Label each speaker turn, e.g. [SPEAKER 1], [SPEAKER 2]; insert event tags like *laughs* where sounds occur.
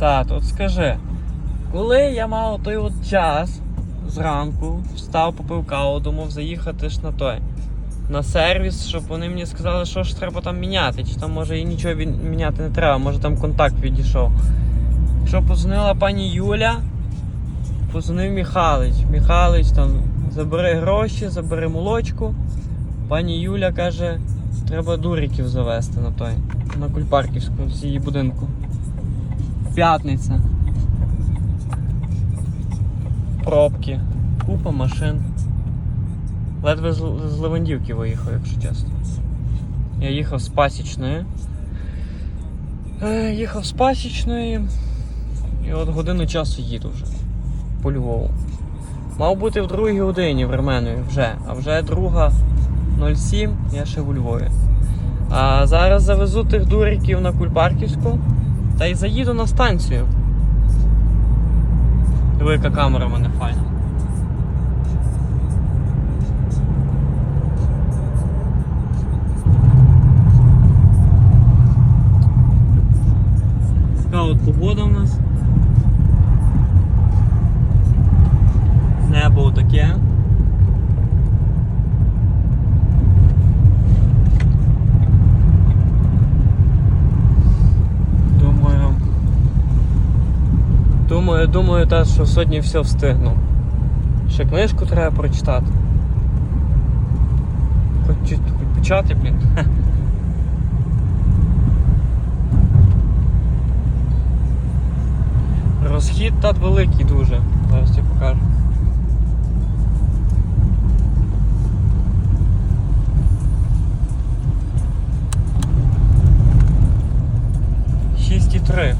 [SPEAKER 1] Тат, от скажи, коли я мав той от час зранку, встав, попив каву, думав заїхати ж на той. На сервіс, щоб вони мені сказали, що ж треба там міняти. Чи там може і нічого міняти не треба, може там контакт відійшов. Що позвонила пані Юля, позвонив Михалич. Михалич там забери гроші, забери молочку. Пані Юля каже, треба дуриків завести на той, на Кульпарківську, з її будинку. П'ятниця. Пробки. Купа машин. Ледве з, Левандівки виїхав, якщо чесно. Я їхав з пасічної. Їхав з пасічної. І от годину часу їду вже. По Львову. Мав бути в другій годині в Ременові вже, а вже друга 07, я ще у Львові. А зараз завезу тих дуриків на Кульпарківську та й заїду на станцію. Яка камера в мене файна. Така от погода в нас. Небо таке. Думаю. Думаю, думаю, та, що сьогодні все встигну. Ще книжку треба прочитати. Хоч чуть хоч почати, блін. *laughs* Розхід так великий дуже. Зараз я покажу. Шість і три.